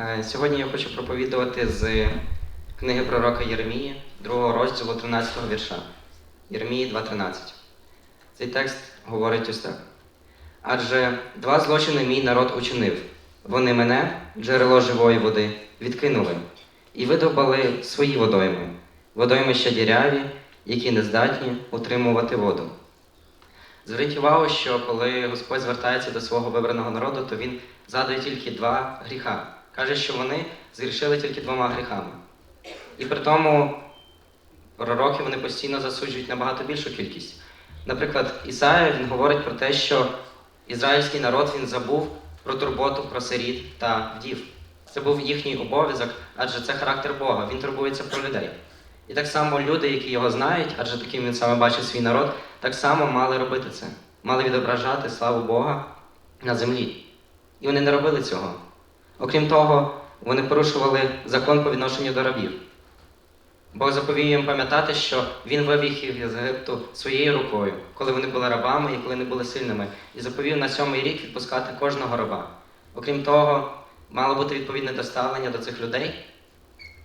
Е, Сьогодні я хочу проповідувати з книги пророка Єремії, 2 розділу 13 вірша. Єремії 2.13. Цей текст говорить ось. Адже два злочини мій народ учинив. Вони мене, джерело живої води, відкинули і видовбали свої водойми, водоймища діряві, які не здатні утримувати воду. Зверніть увагу, що коли Господь звертається до свого вибраного народу, то він згадує тільки два гріха. Каже, що вони згрішили тільки двома гріхами. І при тому пророки вони постійно засуджують набагато більшу кількість. Наприклад, Ісая він говорить про те, що ізраїльський народ він забув про турботу про сиріт та вдів. Це був їхній обов'язок, адже це характер Бога. Він турбується про людей. І так само люди, які його знають, адже таким він саме бачив свій народ, так само мали робити це, мали відображати славу Бога на землі. І вони не робили цього. Окрім того, вони порушували закон по відношенню до рабів. Бог заповів їм пам'ятати, що він вивів їх із Єгипту своєю рукою, коли вони були рабами і коли не були сильними, і заповів на сьомий рік відпускати кожного раба. Окрім того, мало бути відповідне доставлення до цих людей,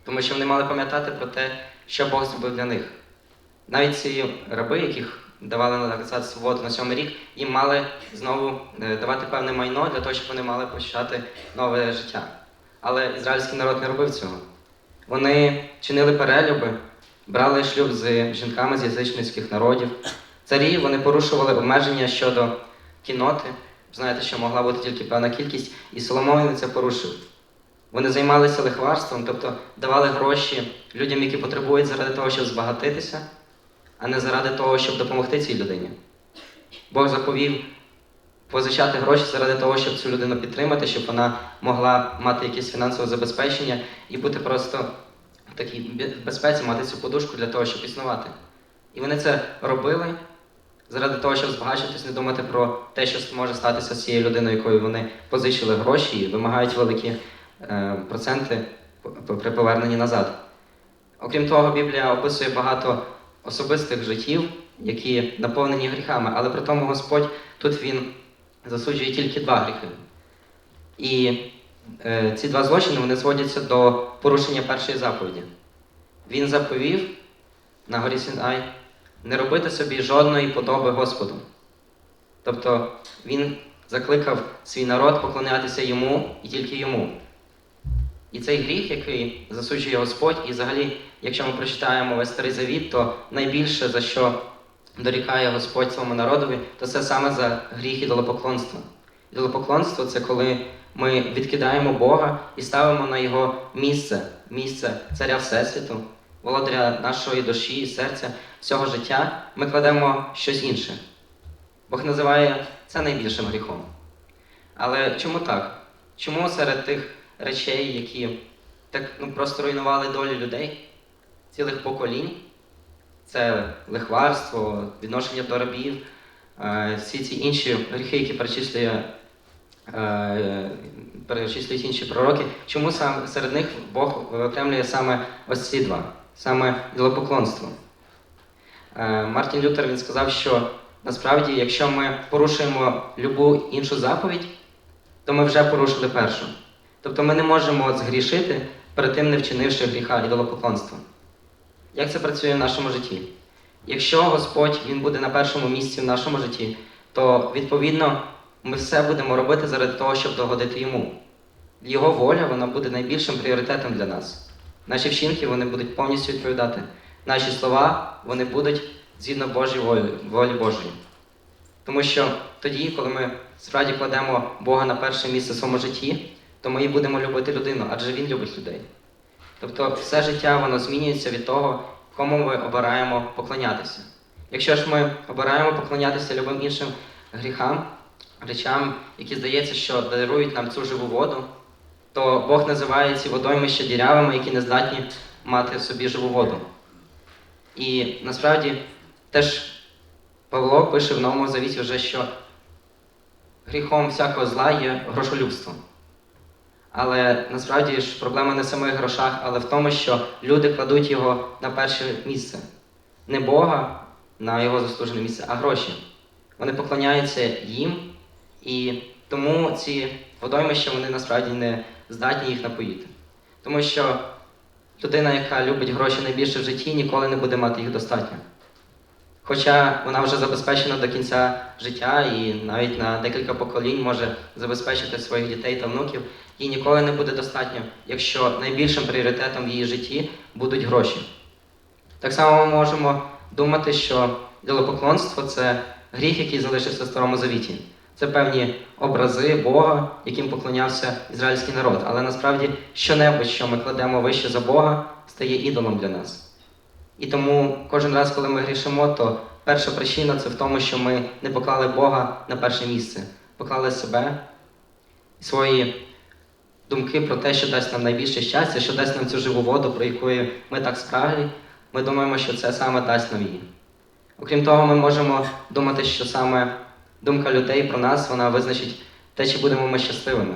тому що вони мали пам'ятати про те, що Бог зробив для них. Навіть ці раби, яких давали назад свободу на сьомий рік, їм мали знову е, давати певне майно для того, щоб вони мали почати нове життя. Але ізраїльський народ не робив цього. Вони чинили перелюби, брали шлюб з жінками з язичницьких народів. Царі вони порушували обмеження щодо кіноти. Знаєте, що могла бути тільки певна кількість, і Соломон це порушив. Вони займалися лихварством, тобто давали гроші людям, які потребують заради того, щоб збагатитися, а не заради того, щоб допомогти цій людині. Бог заповів позичати гроші заради того, щоб цю людину підтримати, щоб вона могла мати якесь фінансове забезпечення і бути просто в такій безпеці, мати цю подушку для того, щоб існувати. І вони це робили заради того, щоб збагачитись, не думати про те, що може статися з цією людиною, якою вони позичили гроші і вимагають великі е, проценти при поверненні назад. Окрім того, Біблія описує багато особистих життів, які наповнені гріхами, але при тому Господь тут він засуджує тільки два гріхи. І е, ці два злочини вони зводяться до порушення першої заповіді. Він заповів на горі Сінай не робити собі жодної подоби Господу. Тобто він закликав свій народ поклонятися йому і тільки йому. І цей гріх, який засуджує Господь, і взагалі, якщо ми прочитаємо весь старий завіт, то найбільше за що дорікає Господь своєму народові, то це саме за гріх ідолопоклонства. Ідолопоклонство це коли ми відкидаємо Бога і ставимо на його місце, місце царя Всесвіту, володаря нашої душі, і серця, всього життя, ми кладемо щось інше. Бог називає це найбільшим гріхом. Але чому так? Чому серед тих речей, які так ну, просто руйнували долі людей, цілих поколінь, це лихварство, відношення до рабів, е, всі ці інші гріхи, які перечислює, е, перечислюють інші пророки, чому сам серед них Бог виокремлює саме ось ці два, саме ідолопоклонство? Е, Мартін Лютер він сказав, що насправді, якщо ми порушуємо любу іншу заповідь, то ми вже порушили першу. Тобто ми не можемо згрішити перед тим, не вчинивши гріха ідолопоклонства. Як це працює в нашому житті? Якщо Господь Він буде на першому місці в нашому житті, то відповідно ми все будемо робити заради того, щоб догодити йому. Його воля вона буде найбільшим пріоритетом для нас. Наші вчинки вони будуть повністю відповідати. Наші слова вони будуть згідно Божій волі, волі Божої. Тому що тоді, коли ми справді кладемо Бога на перше місце в своєму житті, то ми і будемо любити людину, адже Він любить людей. Тобто все життя воно змінюється від того, кому ми обираємо поклонятися. Якщо ж ми обираємо поклонятися любим іншим гріхам, речам, які здається, що дарують нам цю живу воду, то Бог називає ці водоймища дірявими, які не здатні мати в собі живу воду. І насправді теж Павло пише в Новому Завіті вже, що гріхом всякого зла є грошолюбство. Але насправді ж проблема не в самих грошах, але в тому, що люди кладуть його на перше місце. Не Бога на його заслужене місце, а гроші. Вони поклоняються їм і Тому ці водоймища вони насправді не здатні їх напоїти. Тому що людина, яка любить гроші найбільше в житті, ніколи не буде мати їх достатньо. Хоча вона вже забезпечена до кінця життя і навіть на декілька поколінь може забезпечити своїх дітей та внуків, їй ніколи не буде достатньо, якщо найбільшим пріоритетом в її житті будуть гроші. Так само ми можемо думати, що ділопоклонство це гріх, який залишився в Старому Завіті. Це певні образи Бога, яким поклонявся ізраїльський народ. Але насправді щонебудь, що ми кладемо вище за Бога, стає ідолом для нас. І тому кожен раз, коли ми грішимо, то перша причина це в тому, що ми не поклали Бога на перше місце, поклали себе, свої думки про те, що дасть нам найбільше щастя, що дасть нам цю живу воду, про яку ми так спраглі, ми думаємо, що це саме дасть нам її. Окрім того, ми можемо думати, що саме думка людей про нас вона визначить те, чи будемо ми щасливими.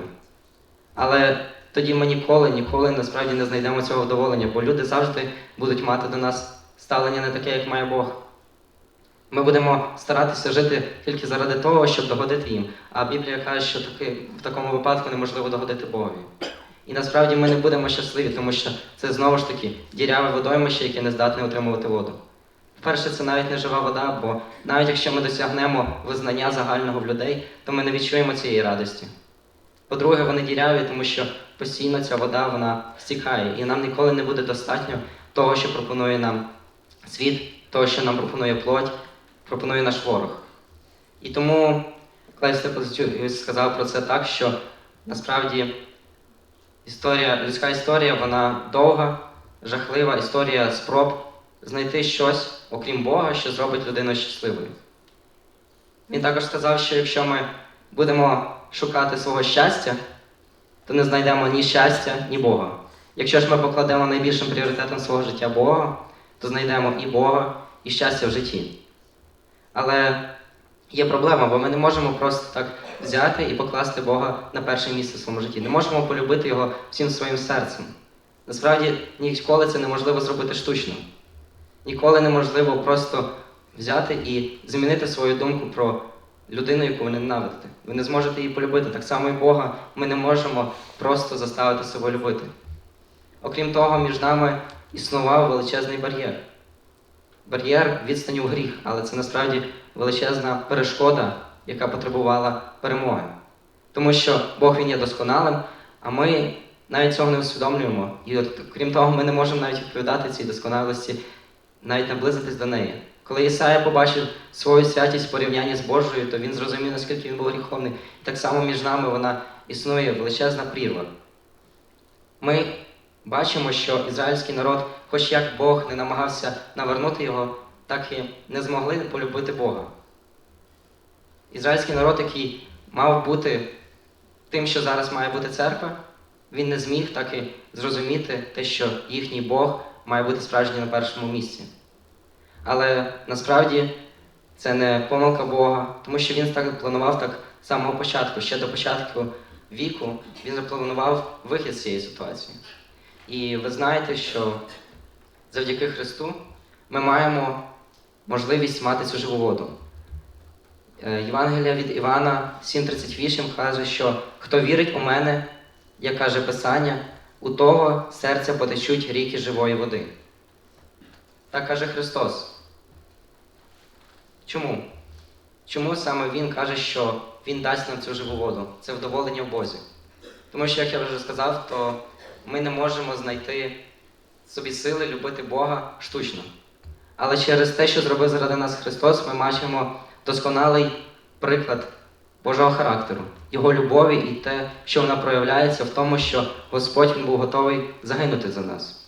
Але тоді ми ніколи, ніколи насправді не знайдемо цього вдоволення, бо люди завжди будуть мати до нас ставлення не таке, як має Бог. Ми будемо старатися жити тільки заради того, щоб догодити їм. А Біблія каже, що таки, в такому випадку неможливо догодити Богові. І насправді ми не будемо щасливі, тому що це знову ж таки діряве водоймище, яке не здатне отримувати воду. Перше, це навіть не жива вода, бо навіть якщо ми досягнемо визнання загального в людей, то ми не відчуємо цієї радості. По-друге, вони діряві, тому що постійно ця вода вона стікає, і нам ніколи не буде достатньо того, що пропонує нам світ, того, що нам пропонує плоть, пропонує наш ворог. І тому Клайв Степанович сказав про це так, що насправді історія, людська історія вона довга, жахлива історія спроб знайти щось, окрім Бога, що зробить людину щасливою. Він також сказав, що якщо ми будемо шукати свого щастя, то не знайдемо ні щастя, ні Бога. Якщо ж ми покладемо найбільшим пріоритетом свого життя Бога, то знайдемо і Бога, і щастя в житті. Але є проблема, бо ми не можемо просто так взяти і покласти Бога на перше місце в своєму житті. Не можемо полюбити його всім своїм серцем. Насправді ніколи це неможливо зробити штучно. Ніколи неможливо просто взяти і змінити свою думку про людину, яку ви ненавидите. Ви не зможете її полюбити. Так само і Бога ми не можемо просто заставити себе любити. Окрім того, між нами існував величезний бар'єр. Бар'єр відстані в гріх, але це насправді величезна перешкода, яка потребувала перемоги. Тому що Бог він є досконалим, а ми навіть цього не усвідомлюємо. І от, крім того, ми не можемо навіть відповідати цій досконалості, навіть наблизитись до неї. Коли Ісая побачив свою святість в порівнянні з Божою, то він зрозумів, наскільки він був гріховний. Так само між нами вона існує величезна прірва. Ми бачимо, що ізраїльський народ, хоч як Бог не намагався навернути його, так і не змогли полюбити Бога. Ізраїльський народ, який мав бути тим, що зараз має бути церква, він не зміг так і зрозуміти те, що їхній Бог має бути справжній на першому місці. Але насправді це не помилка Бога, тому що він так планував так з самого початку, ще до початку віку, він запланував вихід з цієї ситуації. І ви знаєте, що завдяки Христу ми маємо можливість мати цю живу воду. Е, Євангелія від Івана 7:38 каже, що хто вірить у мене, як каже Писання, у того серця потечуть ріки живої води. Так каже Христос. Чому? Чому саме Він каже, що Він дасть нам цю живу воду? Це вдоволення в Бозі. Тому що, як я вже сказав, то ми не можемо знайти собі сили любити Бога штучно. Але через те, що зробив заради нас Христос, ми бачимо досконалий приклад Божого характеру, Його любові і те, що вона проявляється в тому, що Господь Він був готовий загинути за нас.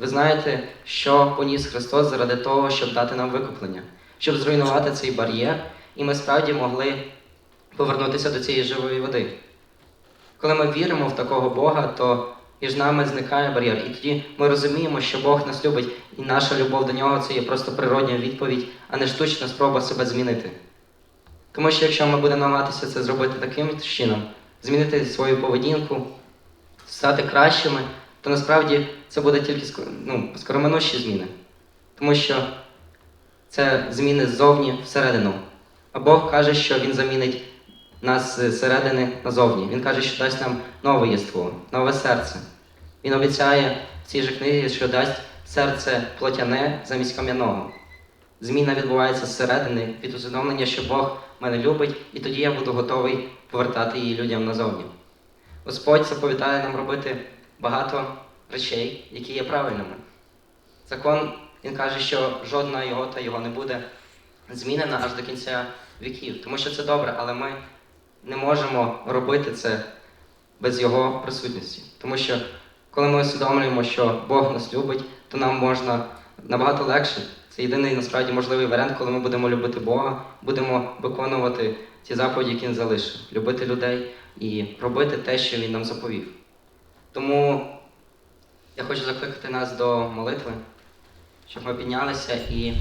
Ви знаєте, що поніс Христос заради того, щоб дати нам викуплення, щоб зруйнувати цей бар'єр, і ми справді могли повернутися до цієї живої води. Коли ми віримо в такого Бога, то між нами зникає бар'єр. І тоді ми розуміємо, що Бог нас любить, і наша любов до нього це є просто природня відповідь, а не штучна спроба себе змінити. Тому що якщо ми будемо намагатися це зробити таким чином, змінити свою поведінку, стати кращими, то насправді це буде тільки ну, скороминущі зміни. Тому що це зміни ззовні всередину. А Бог каже, що Він замінить нас зсередини назовні. Він каже, що дасть нам нове єство, нове серце. Він обіцяє в цій же книзі, що дасть серце плотяне замість кам'яного. Зміна відбувається зсередини від усвідомлення, що Бог мене любить, і тоді я буду готовий повертати її людям назовні. Господь заповідає нам робити багато речей, які є правильними. Закон він каже, що жодна його та його не буде змінена аж до кінця віків, тому що це добре, але ми не можемо робити це без його присутності. Тому що коли ми усвідомлюємо, що Бог нас любить, то нам можна набагато легше. Це єдиний насправді можливий варіант, коли ми будемо любити Бога, будемо виконувати ті заповіді, які Він залишив, любити людей і робити те, що Він нам заповів. Тому я хочу закликати нас до молитви, щоб ми піднялися і